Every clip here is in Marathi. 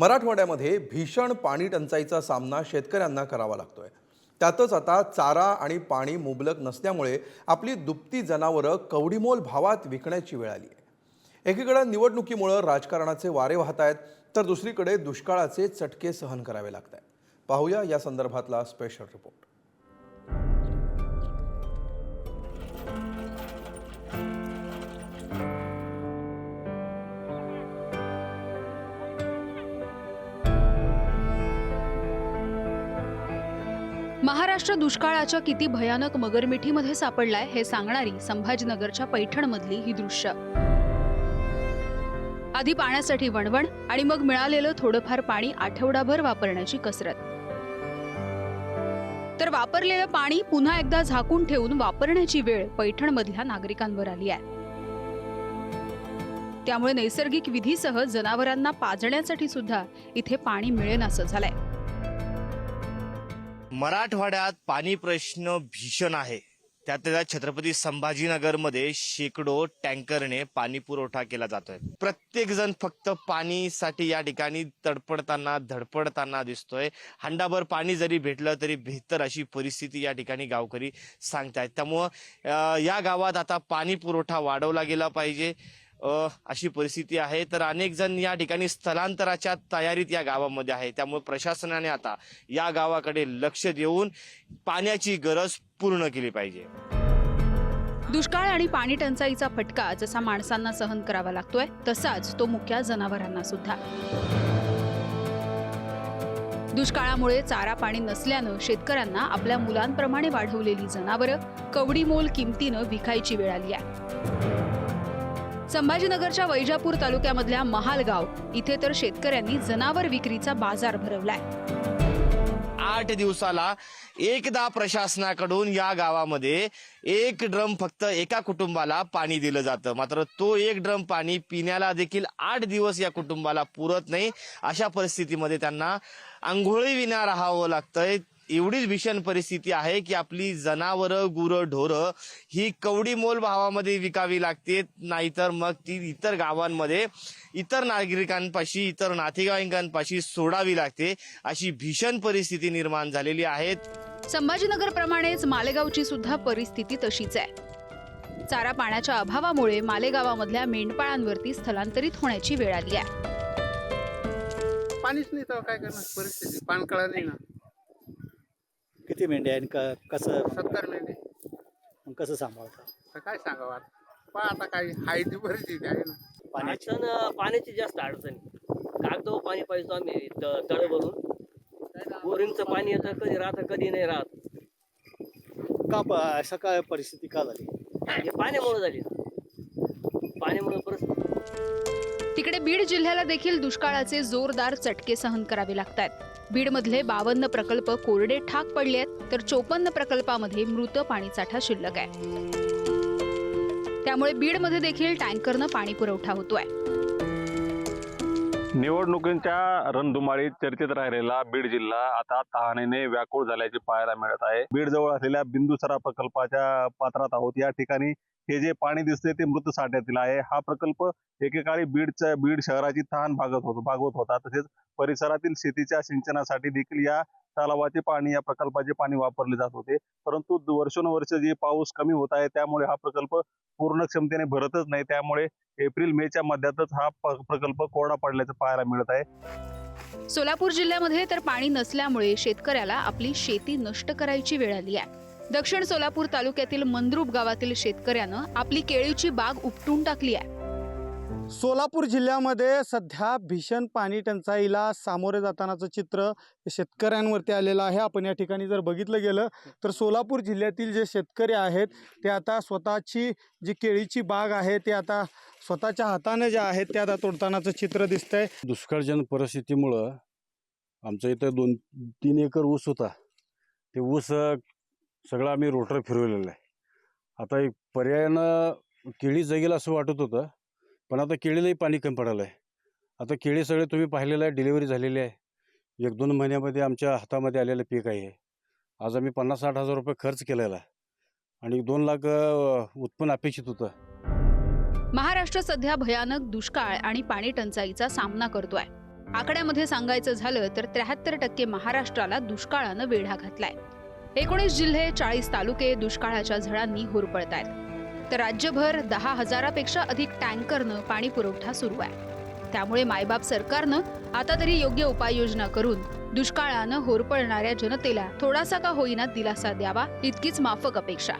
मराठवाड्यामध्ये भीषण पाणी टंचाईचा सामना शेतकऱ्यांना करावा लागतोय. त्यातच आता चारा आणि पाणी मुबलक नसल्यामुळे आपली दुपती जनावरं कवडीमोल भावात विकण्याची वेळ आली आहे. एकीकडं निवडणुकीमुळं राजकारणाचे वारे वाहत आहेत तर दुसरीकडे दुष्काळाचे चटके सहन करावे लागत आहेत पाहूया या संदर्भातला स्पेशल रिपोर्ट महाराष्ट्र दुष्काळाच्या किती भयानक मगरमिठीमध्ये सापडलाय हे सांगणारी संभाजीनगरच्या पैठणमधली ही दृश्य. आधी पाण्यासाठी वणवण आणि मग मिळालेलं थोडंफार पाणी आठवडाभर वापरण्याची कसरत. तर वापरलेलं पाणी पुन्हा एकदा झाकून ठेवून वापरण्याची वेळ पैठणमधल्या नागरिकांवर आली आहे. त्यामुळे नैसर्गिक विधीसह जनावरांना पाजण्यासाठी सुद्धा इथे पाणी मिळेनासं झालंय. मराठवाड्यात पाणी प्रश्न भीषण आहे. त्यात त्या छत्रपती संभाजीनगरमध्ये शेकडो टँकरने पाणी पुरवठा केला जातोय. प्रत्येक जण फक्त पाणीसाठी या ठिकाणी तडपडताना धडपडताना दिसतोय. हंडाभर पाणी जरी भेटलं तरी बेहतर अशी परिस्थिती या ठिकाणी गावकरी सांगतायत. त्यामुळं या गावात आता पाणी पुरवठा वाढवला गेला पाहिजे. अशी परिस्थिती आहे. तर अनेक जण या ठिकाणी स्थलांतराच्या तयारीत या गावामध्ये आहे. त्यामुळे प्रशासनाने आता या गावाकडे लक्ष देऊन पाण्याची गरज पूर्ण केली पाहिजे. दुष्काळ आणि पाणी टंचाईचा फटका जसा माणसांना सहन करावा लागतोय तसाच तो मुख्या जनावरांना सुद्धा. दुष्काळामुळे चारा पाणी नसल्यानं शेतकऱ्यांना आपल्या मुलांप्रमाणे वाढवलेली जनावरं कवडी मोल किमतीनं विकायची वेळ आली आहे. संभाजीनगरच्या वैजापूर तालुक्यामधल्या महालगाव इथे तर शेतकऱ्यांनी जनावर विक्रीचा बाजार भरवलाय. आठ दिवसाला एकदा प्रशासनाकडून या गावामध्ये एक ड्रम फक्त एका कुटुंबाला पाणी दिलं जातं. मात्र तो एक ड्रम पाणी पिण्याला देखील आठ दिवस या कुटुंबाला पुरत नाही. अशा परिस्थितीमध्ये त्यांना आंघोळी विना राहावं लागतंय. एवढीच भीषण परिस्थिती आहे की आपली जनावरं गुरं ढोरं ही कवडी मोल भावामध्ये विकावी लागते. नाहीतर मग ती इतर गावांमध्ये इतर नागरिकांपाशी इतर नातेवाईकांपाशी सोडावी लागते. अशी भीषण परिस्थिती निर्माण झालेली आहे. संभाजीनगर प्रमाणेच मालेगावची सुद्धा परिस्थिती तशीच आहे. चारा पाण्याच्या अभावामुळे मालेगावामधल्या मेंढपाळांवरती स्थलांतरित होण्याची वेळ आली आहे. पाणीच नाही तर काय करणार? परिस्थिती पाणकळा नाही ना. किती मेंढ्या आहे आणि क- कसं सत्तर मग कसं सांभाळता? तर काय सांगावं आता? पण आता काय हाय ती परिस्थिती आहे ना. पाण्याची. अडचण पाण्याची जास्त अडचण कागदो पाणी पाहिजे आम्ही त- तळ भरून. बोरिंगचं पाणी येतं कधी राहतं कधी नाही राहत. का प- असं काय परिस्थिती का झाली? हे पाण्यामुळे झाली. पाण्यामुळे परिस्थिती. तिकडे बीड जिल्ह्याला देखील दुष्काळाचे जोरदार चटके सहन करावे लागत आहेत बीडमधले बावन्न प्रकल्प कोरडे ठाक पडले आहेत तर चोपन्न प्रकल्पामध्ये मृत पाणीसाठा शिल्लक आहे. त्यामुळे बीडमध्ये देखील टँकरनं पाणी पुरवठा होतोय. निवडणुकींच्या रणधुमाळीत चर्चेत राहिलेला बीड जिल्हा आता तहानेने व्याकुळ झाल्याचे पाहायला मिळत आहे. बीड जवळ असलेल्या बिंदुसरा प्रकल्पाच्या पात्रात आहोत. या ठिकाणी हे जे पाणी दिसते ते मृत साठ्यातील आहे. हा प्रकल्प एकेकाळी बीडच्या बीड शहराची तहान भागत होत भागवत होता. तसेच परिसरातील शेतीच्या सिंचनासाठी देखील या तलावाचे पाणी या प्रकल्पाचे पाणी वापरले जात होते. परंतु वर्षानुवर्ष जे पाऊस कमी होत आहे त्यामुळे हा प्रकल्प पूर्ण क्षमतेने भरतच नाही. त्यामुळे एप्रिल मेच्या मध्यातच हा प्रकल्प कोरडा पडल्याचं पाहायला मिळत आहे. सोलापूर जिल्ह्यामध्ये तर पाणी नसल्यामुळे शेतकऱ्याला आपली शेती नष्ट करायची वेळ आली आहे. दक्षिण सोलापूर तालुक्यातील मंद्रुप गावातील शेतकऱ्यानं आपली केळीची बाग उपटून टाकली आहे. सोलापूर जिल्ह्यामध्ये सध्या भीषण पाणी टंचाईला सामोरे जातानाचं चित्र शेतकऱ्यांवरती आलेलं आहे. आपण या ठिकाणी जर बघितलं गेलं तर सोलापूर जिल्ह्यातील जे शेतकरी आहेत ते आता स्वतःची जी केळीची बाग आहे ते आता स्वतःच्या हाताने जे आहेत ते आता तोडतानाचं चित्र दिसतंय. दुष्काळजनक परिस्थितीमुळं आमच्या इथं दोन तीन एकर ऊस होता. ते ऊस सगळं आम्ही रोटर फिरवलेलं आहे. आता एक पर्यायानं केळी जगेल असं वाटत होतं पण आता केळीलाही पाणी कमी पडायला आहे. आता केळी सगळे तुम्ही पाहिलेलं आहे डिलिव्हरी झालेली आहे. एक दोन महिन्यामध्ये आमच्या हातामध्ये आलेलं पीक आहे. आज आम्ही पन्नास साठ हजार रुपये खर्च केलेला आहे. आणि दोन लाख उत्पन्न अपेक्षित होतं. महाराष्ट्र सध्या भयानक दुष्काळ आणि पाणी टंचाईचा सामना करतोय. आकड्यामध्ये सांगायचं झालं तर त्र्याहत्तर टक्के महाराष्ट्राला दुष्काळानं वेढा घातलाय. एकोणीस जिल्हे चाळीस तालुके दुष्काळाच्या झळांनी होरपळत आहेत. तर राज्यभर दहा हजारापेक्षा अधिक टँकरनं पाणी पुरवठा सुरू आहे. त्यामुळे मायबाप सरकारनं आता तरी योग्य उपाययोजना करून दुष्काळानं होरपळणाऱ्या जनतेला थोडासा का होईना दिलासा द्यावा इतकीच माफक अपेक्षा.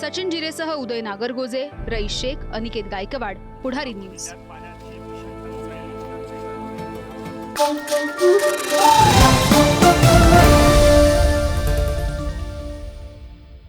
सचिन जिरेसह उदय नागरगोजे रईस शेख अनिकेत गायकवाड पुढारी न्यूज.